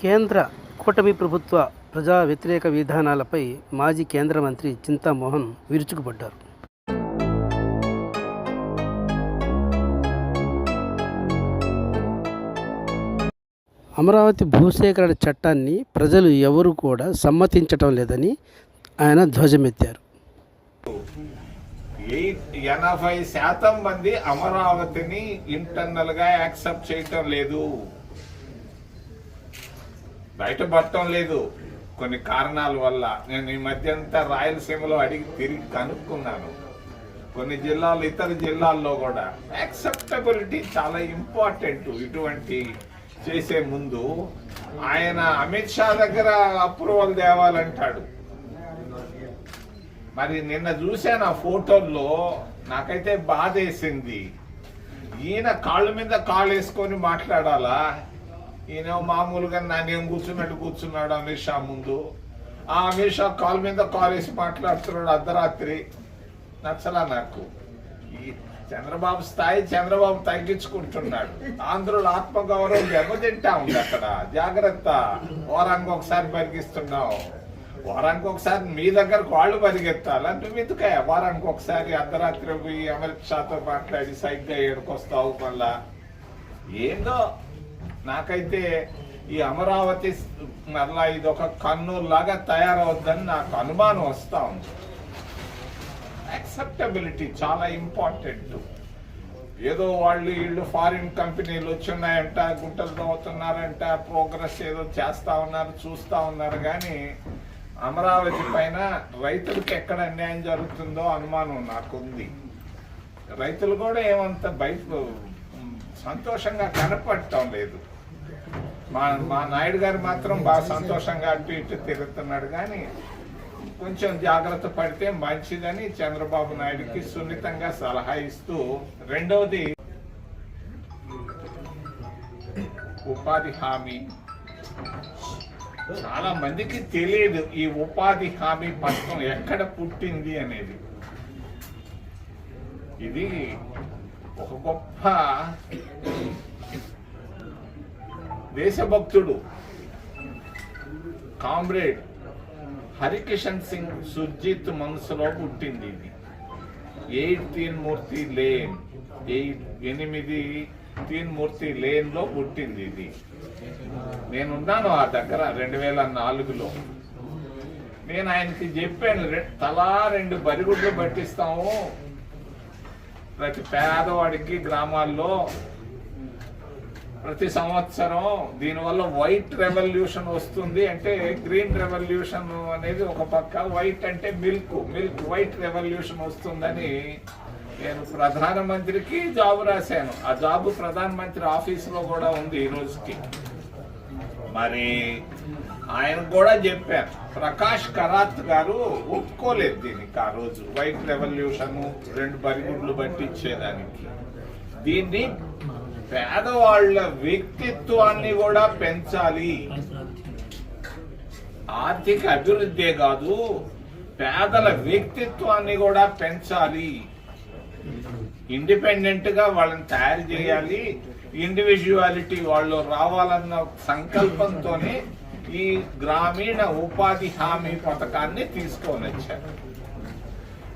కేంద్ర కూటమి ప్రభుత్వ ప్రజా వ్యతిరేక విధానాలపై మాజీ కేంద్ర మంత్రి చింతామోహన్ విరుచుకుపడ్డారు. అమరావతి భూసేకరణ చట్టాన్ని ప్రజలు ఎవరు కూడా సమ్మతించటం లేదని ఆయన ధ్వజమెత్తారు. ఎయిట్ ఎనభై శాతం మంది అమరావతిని ఇంటర్నల్గా యాక్సెప్ట్ చేయటం లేదు. బయటపడటం లేదు. కొన్ని కారణాల వల్ల నేను ఈ మధ్య అంతా రాయలసీమలో అడిగి తిరిగి కనుక్కున్నాను. కొన్ని జిల్లాలు ఇతర జిల్లాల్లో కూడా యాక్సెప్టబిలిటీ చాలా ఇంపార్టెంట్ ఇటువంటి చేసే ముందు ఆయన అమిత్ షా దగ్గర అప్రూవల్ తేవాలంటాడు. మరి నిన్న చూశాను ఆ ఫోటోల్లో నాకైతే బాధ వేసింది ఈయన కాళ్ళ మీద కాళ్ళు వేసుకొని మాట్లాడాలా? ఈయన మామూలుగా నానేం కూర్చున్నట్టు కూర్చున్నాడు అమిత్ షా ముందు. ఆ అమిత్ షా కాల్ మీద కాల్ వేసి మాట్లాడుతున్నాడు అర్ధరాత్రి. నచ్చలా నాకు. ఈ చంద్రబాబు స్థాయి చంద్రబాబు తగ్గించుకుంటున్నాడు. ఆంధ్రుల ఆత్మగౌరవం దెబ్బతింటా ఉంది అక్కడ. జాగ్రత్త. వారానికి ఒకసారి పరిగిస్తున్నావు వారానికి ఒకసారి మీ దగ్గర వాళ్ళు పరిగెత్తాలా? నువ్వు ఎందుకే వారానికి ఒకసారి అర్ధరాత్రి పోయి అమిత్ షాతో మాట్లాడి సైగ్గా ఏడుకొస్తావు మళ్ళా? ఏందో నాకైతే ఈ అమరావతి మళ్ళా ఇది ఒక కన్నూరు లాగా తయారవుద్దని నాకు అనుమానం వస్తూ ఉంది. యాక్సెప్టబిలిటీ చాలా ఇంపార్టెంట్ ఏదో వాళ్ళు వీళ్ళు ఫారిన్ కంపెనీలు వచ్చున్నాయంట గుంటలు తవ్వుతున్నారంట ప్రోగ్రెస్ ఏదో చేస్తా ఉన్నారు చూస్తూ ఉన్నారు. కానీ అమరావతి పైన రైతులకు ఎక్కడ అన్యాయం జరుగుతుందో అనుమానం నాకుంది. రైతులు కూడా ఏమంత బయట సంతోషంగా కనపడటం లేదు. మా మా నాయుడు గారు మాత్రం బాగా సంతోషంగా అటు ఇటు తిరుగుతున్నాడు కానీ కొంచెం జాగ్రత్త పడితే మంచిదని చంద్రబాబు నాయుడుకి సున్నితంగా సలహా ఇస్తూ రెండవది ఉపాధి హామీ. చాలా మందికి తెలియదు ఈ ఉపాధి హామీ పథకం ఎక్కడ పుట్టింది అనేది. ఇది ఒక గొప్ప దేశభక్తుడు కామ్రేడ్ హరికిషన్ సింగ్ సుర్జిత్ మనసులో పుట్టింది ఇది. ఎయిట్ తీన్ మూర్తి లేన్ ఎయిట్ ఎనిమిది తీన్ మూర్తి లేన్లో పుట్టింది ఇది. నేనున్నాను ఆ దగ్గర రెండు వేల నాలుగులో నేను ఆయనకి చెప్పాను రె- తలా రెండు బరిగుడ్లు పట్టిస్తాము. ప్రతి పేదవాడికి గ్రామాల్లో ప్రతి సంవత్సరం దీనివల్ల వైట్ రెవల్యూషన్ వస్తుంది అంటే గ్రీన్ రెవల్యూషన్ అనేది ఒక పక్క వైట్ అంటే మిల్క్ మిల్క్ వైట్ రెవల్యూషన్ వస్తుందని నేను ప్రధానమంత్రికి జాబ్ రాశాను. ఆ జాబు ప్రధానమంత్రి ఆఫీసులో కూడా ఉంది ఈ రోజుకి. మరి ఆయన కూడా చెప్పారు ప్రకాష్ కరాత్ గారు ఒప్పుకోలేదు దీనికి ఆ రోజు. వైట్ రెవల్యూషన్ రెండు బరిగుడ్లు బట్టి ఇచ్చేదానికి దీన్ని పేదవాళ్ళ వ్యక్తిత్వాన్ని కూడా పెంచాలి. ఆర్థిక అభివృద్ధే కాదు పేదల వ్యక్తిత్వాన్ని కూడా పెంచాలి. ఇండిపెండెంట్గా వాళ్ళని తయారు చేయాలి. ఇండివిజువాలిటీ వాళ్ళు రావాలన్న సంకల్పంతోనే ఈ గ్రామీణ ఉపాధి హామీ పథకాన్ని తీసుకొని వచ్చారు.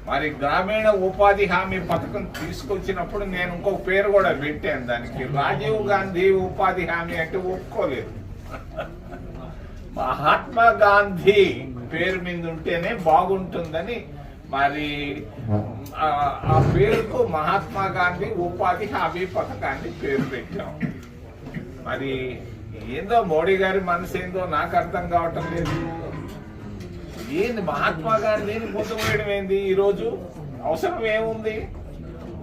మరి గ్రామీణ ఉపాధి హామీ పథకం తీసుకొచ్చినప్పుడు నేను ఇంకో పేరు కూడా పెట్టాను దానికి. రాజీవ్ గాంధీ ఉపాధి హామీ అంటే ఒప్పుకోలేదు. మహాత్మా గాంధీ పేరు మీద ఉంటేనే బాగుంటుందని మరి ఆ పేరుకు మహాత్మా గాంధీ ఉపాధి హామీ పథకాన్ని పేరు పెట్టాం. మరి ఏందో మోడీ గారి మనసు ఏందో నాకు అర్థం కావటం లేదు. ఏంది? మహాత్మా గాంధీని పొందుకోవడం ఏంది? ఈరోజు అవసరం ఏముంది?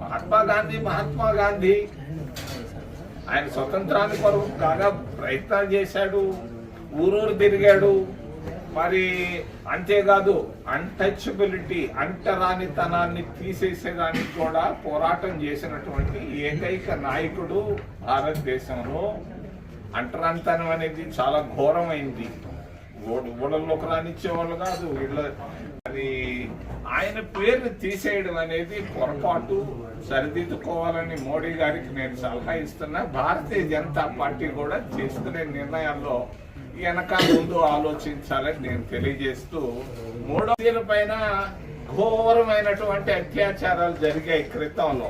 మహాత్మా గాంధీ మహాత్మా గాంధీ. ఆయన స్వతంత్రాన్ని కొరకు కాగా ప్రయత్నాలు చేశాడు. ఊరూరు తిరిగాడు. మరి అంతేకాదు అన్టచబిలిటీ అంటరానితనాన్ని తీసేసేదానికి కూడా పోరాటం చేసినటువంటి ఏకైక నాయకుడు భారతదేశంలో. అంటరానితనం అనేది చాలా ఘోరమైంది. ఓడి ఊళ్ళలోకి రానిచ్చేవాళ్ళు కాదు వీళ్ళ అది ఆయన పేరుని తీసేయడం అనేది పొరపాటు. సరిదిద్దుకోవాలని మోడీ గారికి నేను సలహా ఇస్తున్నా. భారతీయ జనతా పార్టీ కూడా తీసుకునే నిర్ణయాల్లో వెనక ముందు ఆలోచించాలని నేను తెలియజేస్తూ మూడో పైన ఘోరమైనటువంటి అత్యాచారాలు జరిగాయి క్రితంలో.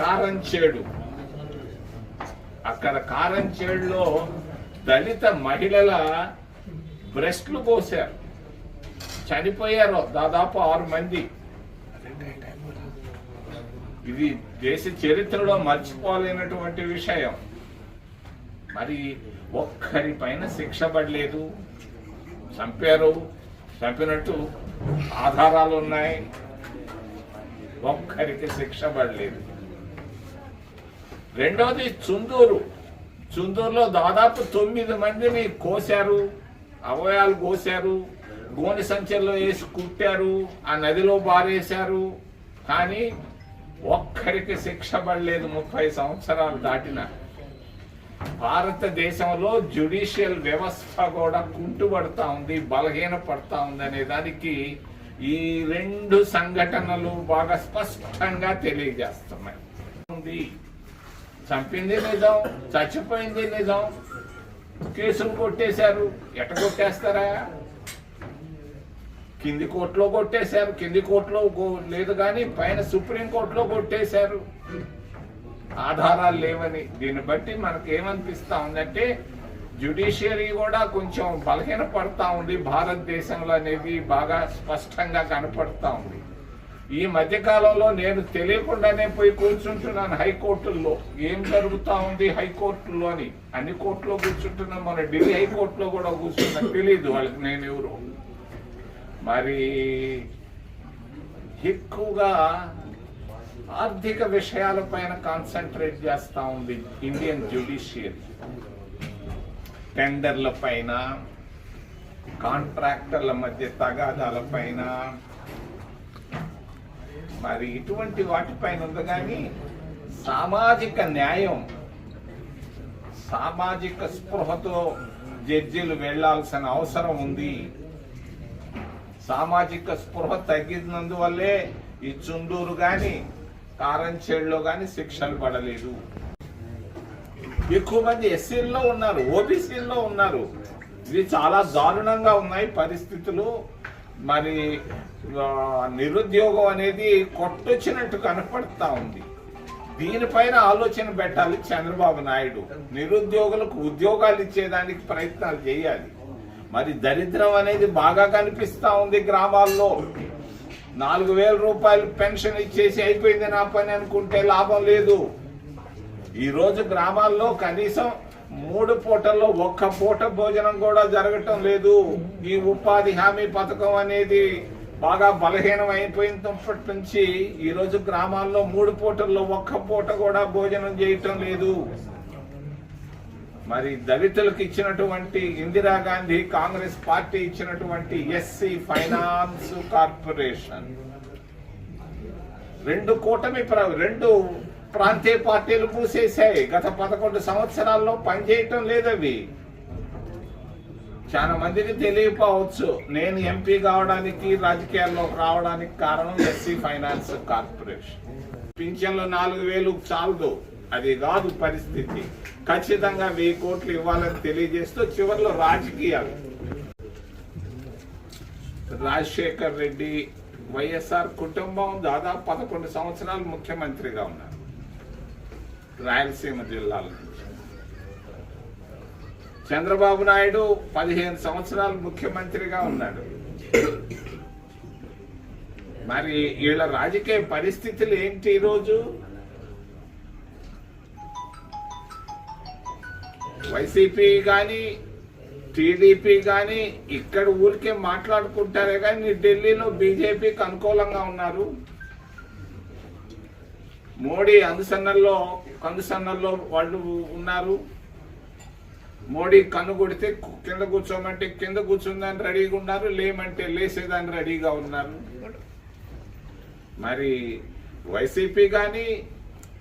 కారం చేడు అక్కడ కారం చేడులో దళిత మహిళల బ్రెస్ట్లు కోసారు చనిపోయారు దాదాపు ఆరు మంది. ఇది దేశ చరిత్రలో మర్చిపోలేనటువంటి విషయం. మరి ఒక్కరి పైన శిక్ష పడలేదు. చంపారు చంపినట్టు ఆధారాలు ఉన్నాయి. ఒక్కరికి శిక్ష పడలేదు. రెండవది చుందూరు. చుందూరులో దాదాపు తొమ్మిది మందిని కోశారు అవయాలు కోశారు గోని సంచుల్లో వేసి కుట్టారు ఆ నదిలో బారేశారు. కానీ ఒక్కరికి శిక్ష పడలేదు ముప్పై సంవత్సరాలు దాటిన. భారతదేశంలో జ్యుడిషియల్ వ్యవస్థ కూడా కుంటుపడతా ఉంది బలహీన పడతా ఉంది అనే దానికి ఈ రెండు సంఘటనలు బాగా స్పష్టంగా తెలియజేస్తున్నాయి. చంపింది నిజం చచ్చిపోయింది నిజం. కేసులు కొట్టేశారు. ఎట కొట్టేస్తారా? కింది కోర్టులో కొట్టేశారు. కింది కోర్టులో లేదు కానీ పైన సుప్రీం కోర్టులో కొట్టేశారు. ఆధారాలు లేవని. దీన్ని బట్టి మనకు ఏమనిపిస్తా ఉందంటే జ్యుడిషియరీ కూడా కొంచెం బలహీన పడతా ఉంది. భారతదేశంలో అనేది బాగా స్పష్టంగా కనపడతా ఉంది. ఈ మధ్య కాలంలో నేను తెలియకుండానే పోయి కూర్చుంటున్నాను హైకోర్టుల్లో. ఏం జరుగుతా ఉంది హైకోర్టులో అని. అన్ని కోర్టులో కూర్చుంటున్నాను మన ఢిల్లీ హైకోర్టులో కూడా కూర్చున్నా. తెలియదు వాళ్ళకి నేను ఎవరు. మరి ఎక్కువగా ఆర్థిక విషయాలపైన కాన్సన్ట్రేట్ చేస్తా ఉంది ఇండియన్ జ్యుడిషియరీ. టెండర్ల పైన కాంట్రాక్టర్ల మధ్య తగాదాల పైన మరి ఇటువంటి వాటిపైన ఉంది కానీ సామాజిక న్యాయం సామాజిక స్పృహతో జడ్జీలు వెళ్ళాల్సిన అవసరం ఉంది. సామాజిక స్పృహ తగ్గినందువల్లే ఈ చుండూరు గాని కారంచేడులో గాని శిక్షలు పడలేదు. ఎక్కువ మంది ఎస్సీల్లో ఉన్నారు ఓబీసీల్లో ఉన్నారు. ఇది చాలా దారుణంగా ఉన్నాయి పరిస్థితులు. మరి నిరుద్యోగం అనేది కొట్టొచ్చినట్టు కనపడతా ఉంది. దీనిపైన ఆలోచన పెట్టాలి చంద్రబాబు నాయుడు. నిరుద్యోగులకు ఉద్యోగాలు ఇచ్చేదానికి ప్రయత్నాలు చేయాలి. మరి దరిద్రం అనేది బాగా కనిపిస్తూ ఉంది గ్రామాల్లో. నాలుగు వేల రూపాయలు పెన్షన్ ఇచ్చేసి అయిపోయింది నా పని అనుకుంటే లాభం లేదు. ఈరోజు గ్రామాల్లో కనీసం మూడు పూటల్లో ఒక్క పూట భోజనం కూడా జరగటం లేదు. ఈ ఉపాధి హామీ పథకం అనేది బాగా బలహీనం అయిపోయినప్పటి నుంచి ఈరోజు గ్రామాల్లో మూడు పూటల్లో ఒక్క పూట కూడా భోజనం చేయటం లేదు. మరి దళితులకు ఇచ్చినటువంటి ఇందిరాగాంధీ కాంగ్రెస్ పార్టీ ఇచ్చినటువంటి ఎస్సీ ఫైనాన్స్ కార్పొరేషన్. రెండు కూటమి ప్ర- రెండు ప్రాంతీయ పార్టీలు మూసేశాయి. గత పదకొండు సంవత్సరాల్లో పనిచేయటం లేదు అవి చాలా మందికి తెలియకపోవచ్చు. నేను ఎంపీ కావడానికి రాజకీయాల్లోకి రావడానికి కారణం ఎస్సీ ఫైనాన్స్ కార్పొరేషన్. పింఛన్లు నాలుగు వేలు చాలదు. అది కాదు పరిస్థితి. ఖచ్చితంగా వెయ్యి కోట్లు ఇవ్వాలని తెలియజేస్తూ చివరిలో రాజకీయాలు. రాజశేఖర్ రెడ్డి వైఎస్ఆర్ కుటుంబం దాదాపు పదకొండు సంవత్సరాలు ముఖ్యమంత్రిగా ఉన్నారు. రాయలసీమ జిల్లాల. నుంచి చంద్రబాబు నాయుడు పదిహేను సంవత్సరాలు ముఖ్యమంత్రిగా ఉన్నాడు. మరి వీళ్ళ రాజకీయ పరిస్థితులు ఏంటి ఈరోజు? వైసీపీ కానీ టీడీపీ కానీ ఇక్కడ ఊరికే మాట్లాడుకుంటారే కానీ ఢిల్లీలో బీజేపీకి అనుకూలంగా ఉన్నారు. మోడీ అందుసన్నల్లో కందుసన్నల్లో వాళ్ళు ఉన్నారు. మోడీ కన్ను కొడితే కింద కూర్చోమంటే కింద కూర్చుందని రెడీగా ఉన్నారు లేమంటే లేసేదాన్ని రెడీగా ఉన్నారు. మరి వైసీపీ కానీ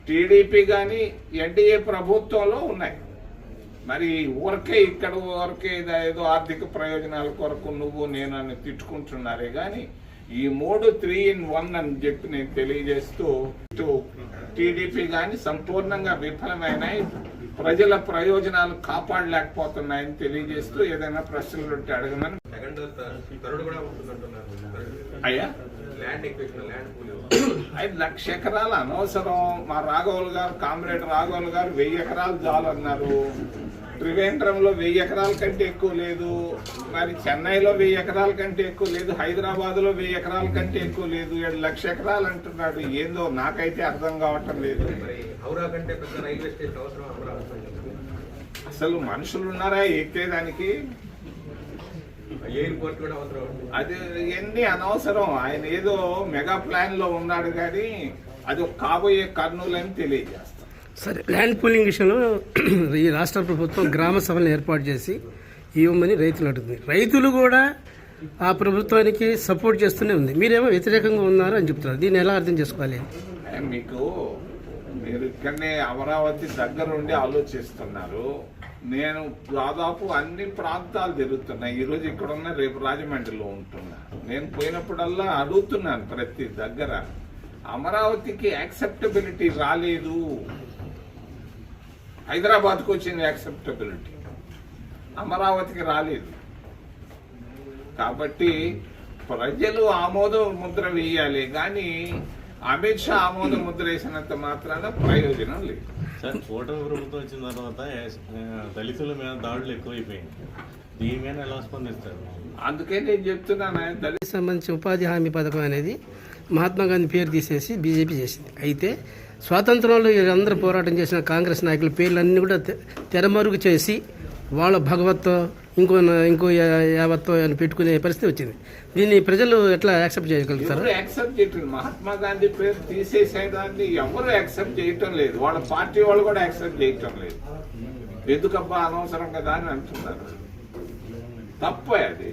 టీడీపీ కానీ ఎన్డీఏ ప్రభుత్వంలో ఉన్నాయి. మరి ఊరికే ఇక్కడ ఊరికే ఏదో ఆర్థిక ప్రయోజనాల కొరకు నువ్వు నేను అని తిట్టుకుంటున్నారే కానీ ఈ మూడు త్రీ ఇన్ వన్ అని చెప్పి నేను తెలియజేస్తూ టీడీపీ కానీ సంపూర్ణంగా విఫలమైనాయి. ప్రజల ప్రయోజనాలు కాపాడలేకపోతున్నాయని తెలియజేస్తూ ఏదైనా ప్రశ్నలు ఉంటే అడగమని. అయ్యా? ఐదు లక్ష ఎకరాలు అనవసరం. మా రాఘవులు గారు కామ్రేడ్ రాఘవులు గారు వెయ్యి ఎకరాలు చాలు అన్నారు త్రివేంద్రంలో వెయ్యి ఎకరాల కంటే ఎక్కువ లేదు. మరి చెన్నైలో వెయ్యి ఎకరాల కంటే ఎక్కువ లేదు. హైదరాబాద్లో వెయ్యి ఎకరాల కంటే ఎక్కువ లేదు. ఏడు లక్ష ఎకరాలు అంటున్నాడు. ఏందో నాకైతే అర్థం కావటం లేదు. అసలు మనుషులు ఉన్నారా ఎక్కేదానికి? ఎయిర్పోర్ట్ కూడా అవసరం. అది ఎన్ని అనవసరం. ఆయన ఏదో మెగా ప్లాన్లో ఉన్నాడు కానీ అది ఒక కాబోయే కర్నూలు అని తెలియజేస్తాం. సరే ల్యాండ్ పూలింగ్ విషయంలో ఈ రాష్ట్ర ప్రభుత్వం గ్రామ సభలను ఏర్పాటు చేసి ఇవ్వమని రైతులు అడుగుతుంది. రైతులు కూడా ఆ ప్రభుత్వానికి సపోర్ట్ చేస్తూనే ఉంది. మీరేమో వ్యతిరేకంగా ఉన్నారు అని చెప్తున్నారు. దీన్ని ఎలా అర్థం చేసుకోవాలి? మీకు మీరు ఇక్కడనే అమరావతి దగ్గరుండి ఆలోచిస్తున్నారు. నేను దాదాపు అన్ని ప్రాంతాలు తిరుగుతున్నా ఈరోజు ఇక్కడ ఉన్న రేపు రాజమండ్రిలో ఉంటున్నా. నేను పోయినప్పుడల్లా అడుగుతున్నాను ప్రతి దగ్గర. అమరావతికి యాక్సెప్టబిలిటీ రాలేదు. హైదరాబాద్కు వచ్చింది యాక్సెప్టబిలిటీ. అమరావతికి రాలేదు. కాబట్టి ప్రజలు ఆమోద ముద్ర వేయాలి కానీ అమిత్ షా ఆమోద ముద్ర వేసినంత మాత్రాన ప్రయోజనం లేదు. సార్ కూటమి ప్రభుత్వం వచ్చిన తర్వాత దళితుల మీద దాడులు ఎక్కువైపోయింది దీని మీద ఎలా స్పందిస్తారు? అందుకే నేను చెప్తున్నాను దళిత సంబంధించి ఉపాధి హామీ పథకం అనేది మహాత్మా గాంధీ పేరు తీసేసి బీజేపీ చేసింది. అయితే స్వాతంత్రంలో వీళ్ళందరూ పోరాటం చేసిన కాంగ్రెస్ నాయకుల పేర్లన్నీ కూడా తెరమరుగు చేసి వాళ్ళ భగవత్తో ఇంకో ఇంకో యావత్తో అని పెట్టుకునే పరిస్థితి వచ్చింది. దీన్ని ప్రజలు ఎట్లా యాక్సెప్ట్ చేయగలుగుతారు? యాక్సెప్ట్ చేయటం మహాత్మా గాంధీ పేరు తీసేసేదాన్ని ఎవరు యాక్సెప్ట్ చేయటం లేదు. వాళ్ళ పార్టీ వాళ్ళు కూడా యాక్సెప్ట్ చేయటం లేదు. ఎందుకబ్బా అనవసరం కదా అని అంటున్నారు? తప్పే అది.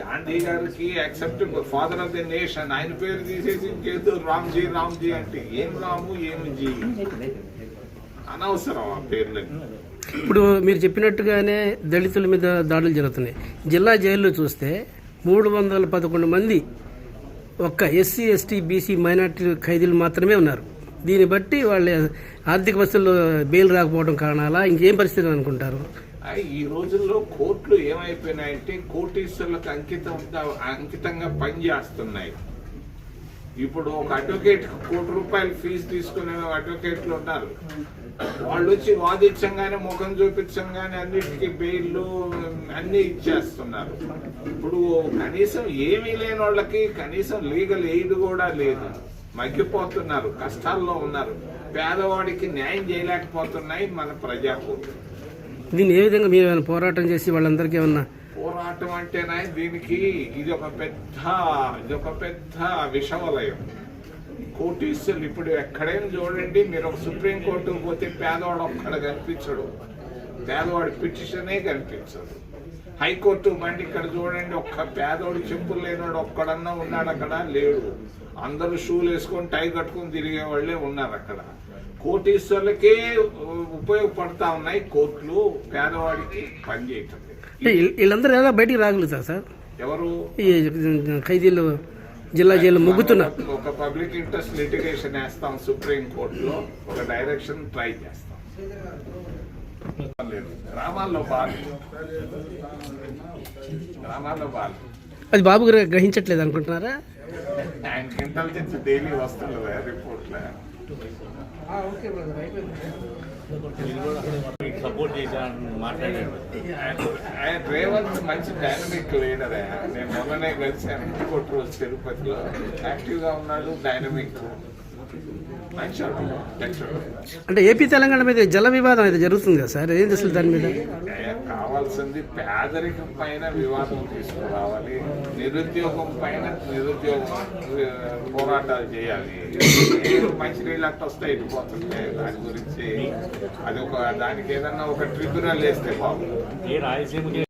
గాంధీ గారికి accept father of the nation ఆయన పేరు తీసేసి ఇంకేదో రామ్జీ రామ్జీ అంటే ఏం రాము ఏమి జీ? అనవసరం ఆ పేర్లని ఇప్పుడు మీరు చెప్పినట్టుగానే దళితుల మీద దాడులు జరుగుతున్నాయి. జిల్లా జైల్లో చూస్తే మూడు వందల పదకొండు మంది ఒక్క ఎస్సీ ఎస్టీ బీసీ మైనార్టీ ఖైదీలు మాత్రమే ఉన్నారు. దీన్ని బట్టి వాళ్ళ ఆర్థిక వసతులు బెయిల్ రాకపోవడం కారణాలా? ఇంకేం పరిస్థితి అనుకుంటారు? ఈ రోజుల్లో కోర్టులు ఏమైపోయినాయంటే కోటీశ్వరులకు అంకితం అంకితంగా పనిచేస్తున్నాయి ఇప్పుడు ఒక అడ్వకేట్ కోటి రూపాయలు ఫీజు తీసుకునే అడ్వకేట్లు ఉన్నారు. వాళ్ళు వచ్చి వాదించంగానే ముఖం చూపించంగానే అన్నిటికీ బెయిల్లు అన్నీ ఇచ్చేస్తున్నారు. ఇప్పుడు కనీసం ఏమీ లేని వాళ్ళకి కనీసం లీగల్ ఎయిడ్ కూడా లేదు. మగ్గిపోతున్నారు కష్టాల్లో ఉన్నారు. పేదవాడికి న్యాయం చేయలేకపోతున్నాయి మన ప్రజాకూటమి. దీన్ని ఏ విధంగా మీరు ఏమైనా పోరాటం చేసి వాళ్ళందరికీ ఏమన్నా పోరాటం అంటేనే దీనికి ఇది ఒక పెద్ద ఇది ఒక పెద్ద విషవలయం. కోటీశ్వరులు ఇప్పుడు ఎక్కడైనా చూడండి మీరు ఒక సుప్రీంకోర్టుకు పోతే పేదవాడు ఒక్కడ కనిపించడు. పేదవాడి పిటిషనే కనిపించదు. హైకోర్టు బండి ఇక్కడ చూడండి ఒక్క పేదవాడు చెప్పులు లేనివాడు ఒక్కడన్నా ఉన్నాడు అక్కడ లేడు. అందరూ షూలు వేసుకొని టై కట్టుకొని తిరిగే వాళ్ళే ఉన్నారు అక్కడ. కోటీశ్వరులకే ఉపయోగపడతా ఉన్నాయి కోర్టులు పేదవాడికి పనిచేయటం వీళ్ళందరూ ఎలా బయటికి రాగలుగుతారు సార్ ఎవరు? ఖైదీలు జిల్లా జైలు ముగ్గుతున్నారు ఒక పబ్లిక్ ఇంట్రెస్ట్ లిటిగేషన్ వేస్తాం సుప్రీం కోర్టులో ఒక డైరెక్షన్ ట్రై చేస్తాం. గ్రామాల్లో బాగా గ్రామాల్లో బాగా అది బాబు గారు గ్రహించట్లేదు అనుకుంటున్నారా? ఆయనకి ఇంటెలిజెన్స్ డైలీ వస్తుంది రిపోర్ట్లే సపోర్ట్ చేశా మాట్లాడాడు. ఆయన రేవంత్ మంచి డైనమిక్ లీడర్ నేను మొన్ననే కలిసాను ఇంకోటి రోజు తిరుపతిలో. యాక్టివ్గా ఉన్నాడు డైనమిక్ అంటే ఏపీ తెలంగాణ మీద జల వివాదం అయితే జరుగుతుంది కదా సార్? ఏంది అసలు దాని మీద? ఏ, పేదరికం పైన వివాదం తీసుకురావాలి. నిరుద్యోగం పైన నిరుద్యోగం పోరాటాలు చేయాలి. మంచి నీళ్ళు అట్ట వస్తే వెళ్ళిపోతుంటే దాని గురించి అది ఒక దానికి ఏదన్నా ఒక ట్రిబ్యునల్ వేస్తే బాగుంటుంది